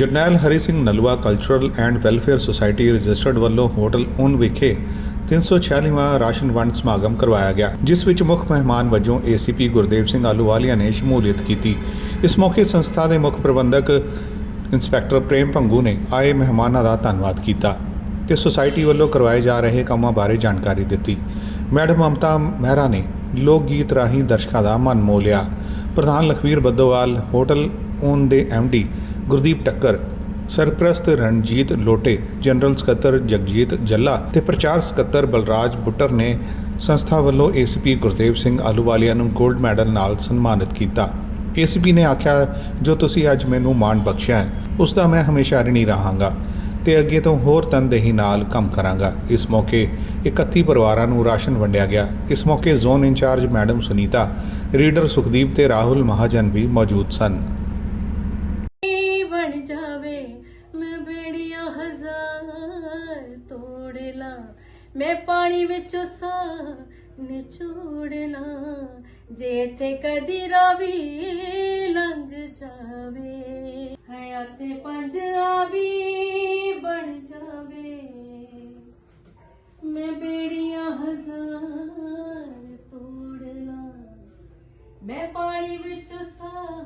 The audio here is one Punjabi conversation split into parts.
Jarnail Hari Singh Nalwa cultural and welfare society registered ਵੱਲੋਂ ਹੋਟਲ ਓਨ ਵਿਖੇ 346ਵਾਂ ਰਾਸ਼ਨ ਵੰਡ ਸਮਾਗਮ ਕਰਵਾਇਆ ਗਿਆ, ਜਿਸ ਵਿੱਚ ਮੁੱਖ ਮਹਿਮਾਨ ਵਜੋਂ ਏਸੀਪੀ ਗੁਰਦੇਵ ਸਿੰਘ ਆਲੂਵਾਲੀਆ ਨੇ ਸ਼ਮੂਲੀਅਤ ਕੀਤੀ। ਇਸ ਮੌਕੇ ਸੰਸਥਾ ਦੇ ਮੁੱਖ ਪ੍ਰਬੰਧਕ ਇੰਸਪੈਕਟਰ ਪ੍ਰੇਮ ਭੰਗੂ ਨੇ ਆਏ ਮਹਿਮਾਨਾਂ ਦਾ ਧੰਨਵਾਦ ਕੀਤਾ ਤੇ ਸੁਸਾਇਟੀ ਵੱਲੋਂ ਕਰਵਾਏ ਜਾ ਰਹੇ ਕੰਮਾਂ ਬਾਰੇ ਜਾਣਕਾਰੀ ਦਿੱਤੀ। ਮੈਡਮ ਮਮਤਾ ਮਹਿਰਾ ਨੇ ਲੋਕ ਗੀਤ ਰਾਹੀਂ ਦਰਸ਼ਕਾਂ ਦਾ ਮਨ ਮੋਹ ਲਿਆ। ਪ੍ਰਧਾਨ ਲਖਵੀਰ ਬੱਦੋਵਾਲ, ਹੋਟਲ ਓਨ ਦੇ ਡੀ ਗੁਰਦੀਪ ਟੱਕਰ, ਸਰਪ੍ਰਸਤ ਰਣਜੀਤ ਲੋਟੇ, ਜਨਰਲ ਸਕੱਤਰ ਜਗਜੀਤ ਜੱਲਾ ਤੇ ਪ੍ਰਚਾਰ ਸਕੱਤਰ ਬਲਰਾਜ ਬੁੱਟਰ ਨੇ ਸੰਸਥਾ ਵੱਲੋਂ ਏਸੀਪੀ ਗੁਰਦੇਵ ਸਿੰਘ ਆਲੂਵਾਲੀਆ ਨੂੰ 골ਡ ਮੈਡਲ ਨਾਲ ਸਨਮਾਨਿਤ ਕੀਤਾ। ਏਸੀਪੀ ਨੇ ਆਖਿਆ, ਜੋ ਤੁਸੀਂ ਅੱਜ ਮੈਨੂੰ ਮਾਣ ਬਖਸ਼ਿਆ ਹੈ, ਉਸ ਦਾ ਮੈਂ ਹਮੇਸ਼ਾ ਰਿਣੀ ਰਹਾਂਗਾ ਤੇ ਅੱਗੇ ਤੋਂ ਹੋਰ ਤਨਦੇਹੀ ਨਾਲ ਕੰਮ ਕਰਾਂਗਾ। ਇਸ ਮੌਕੇ 31 ਪਰਿਵਾਰਾਂ ਨੂੰ ਰਾਸ਼ਨ ਵੰਡਿਆ ਗਿਆ। ਇਸ ਮੌਕੇ zone incharge madam Sunita, reader Sukhdeep ਤੇ ਰਾਹੁਲ ਮਹਾਜਨ ਵੀ ਮੌਜੂਦ ਸਨ। ਤੋੜ ਲਾਂ। ਮੈਂ ਪਾਣੀ ਵਿੱਚ ਸਾਹ ਨਿਚੋੜ ਲਾਂ। ਜੇ ਤੇ ਕਦੀ ਰਾਵੀ ਲੰਘ ਜਾਵੇ ਹਯਾਤੇ ਪੰਜ ਆਵੀ ਬਣ ਜਾਵੇ। ਮੈਂ ਬੇੜੀਆਂ ਹਜ਼ਾਰ ਤੋੜ ਲਾਂ। ਮੈਂ ਪਾਣੀ ਵਿੱਚ ਸਾਹ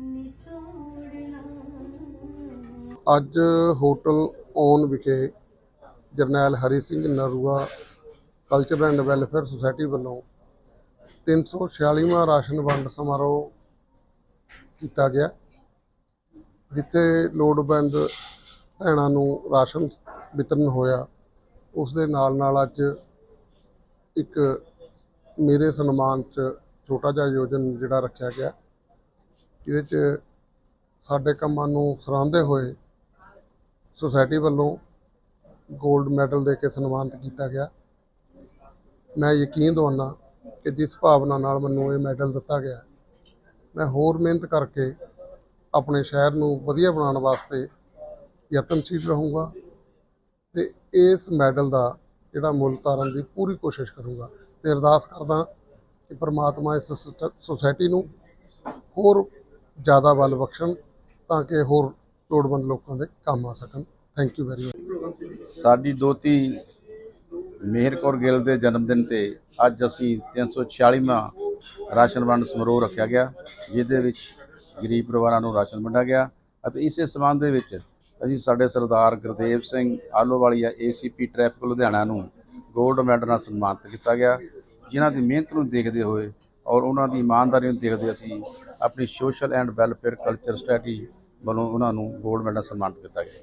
ਨਿਚੋੜ ਲਾਂ। ਅੱਜ ਹੋਟਲ ਔਨ ਵਿਖੇ ਜਰਨੈਲ Hari Singh Nalwa culture and welfare society ਵੱਲੋਂ 346ਵਾਂ ਰਾਸ਼ਨ ਵੰਡ ਸਮਾਰੋਹ ਕੀਤਾ ਗਿਆ, ਜਿੱਥੇ ਲੋੜਵੰਦ ਭੈਣਾਂ ਨੂੰ ਰਾਸ਼ਨ ਵਿਤਰਨ ਹੋਇਆ। ਉਸ ਦੇ ਨਾਲ ਨਾਲ ਅੱਜ ਇੱਕ ਮੇਰੇ ਸਨਮਾਨ 'ਚ ਛੋਟਾ ਜਿਹਾ ਆਯੋਜਨ ਜਿਹੜਾ ਰੱਖਿਆ ਗਿਆ ਇਹਦੇ 'ਚ ਸਾਡੇ ਕੰਮਾਂ ਨੂੰ ਸਰਾਹੁੰਦੇ ਹੋਏ ਸੁਸਾਇਟੀ ਵੱਲੋਂ 골ਡ ਮੈਡਲ ਦੇ ਕੇ ਸਨਮਾਨਿਤ ਕੀਤਾ ਗਿਆ। ਮੈਂ ਯਕੀਨ ਦਵਾਨਾ ਕਿ ਜਿਸ ਭਾਵਨਾ ਨਾਲ ਮੈਨੂੰ ਇਹ ਮੈਡਲ ਦਿੱਤਾ ਗਿਆ, ਮੈਂ ਹੋਰ ਮਿਹਨਤ ਕਰਕੇ ਆਪਣੇ ਸ਼ਹਿਰ ਨੂੰ ਵਧੀਆ ਬਣਾਉਣ ਵਾਸਤੇ ਯਤਨਸ਼ੀਲ ਰਹੂੰਗਾ ਤੇ ਇਸ ਮੈਡਲ ਦਾ ਜਿਹੜਾ ਮੁੱਲ ਤਾਰਨ ਦੀ ਪੂਰੀ ਕੋਸ਼ਿਸ਼ ਕਰੂੰਗਾ ਤੇ ਅਰਦਾਸ ਕਰਦਾ ਕਿ ਪ੍ਰਮਾਤਮਾ ਇਸ ਸੁਸ- ਸੁਸਾਇਟੀ ਨੂੰ ਹੋਰ ਜ਼ਿਆਦਾ ਬਲ ਬਖਸ਼ਣ ਤਾਂ ਕਿ ਹੋਰ ਲੋੜਵੰਦ ਲੋਕਾਂ ਦੇ ਕੰਮ ਆ ਸਕਣ। ਥੈਂਕ ਯੂ ਵੈਰੀ ਮਚ ਸਾਡੀ ਦੋਤੀ ਮਿਹਰ ਕੌਰ ਗਿੱਲ ਦੇ ਜਨਮ ਦਿਨ ਤੇ ਅੱਜ ਅਸੀਂ 346ਵਾਂ ਰਾਸ਼ਨ ਵੰਡ ਸਮਾਰੋਹ ਰੱਖਿਆ ਗਿਆ, ਜਿਹਦੇ ਵਿੱਚ ਗਰੀਬ ਪਰਿਵਾਰਾਂ ਨੂੰ ਰਾਸ਼ਨ ਵੰਡਿਆ ਗਿਆ ਅਤੇ ਇਸੇ ਸਬੰਧ ਦੇ ਵਿੱਚ ਅਸੀਂ ਸਾਡੇ ਸਰਦਾਰ ਗੁਰਦੇਵ ਸਿੰਘ ਆਲੋਵਾਲੀਆ ਏਸੀਪੀ ਟ੍ਰੈਫਿਕ ਲੁਧਿਆਣਾ ਨੂੰ ਗੋਲਡ ਮੈਡਲ ਨਾਲ ਸਨਮਾਨਿਤ ਕੀਤਾ ਗਿਆ, ਜਿਨ੍ਹਾਂ ਦੀ ਮਿਹਨਤ ਨੂੰ ਦੇਖਦੇ ਹੋਏ ਔਰ ਉਹਨਾਂ ਦੀ ਇਮਾਨਦਾਰੀ ਨੂੰ ਦੇਖਦੇ ਅਸੀਂ ਆਪਣੀ social and welfare culture strategy ਵੱਲੋਂ ਉਹਨਾਂ ਨੂੰ ਗੋਲਡ ਮੈਡਲ ਸਨਮਾਨਿਤ ਕੀਤਾ ਗਿਆ।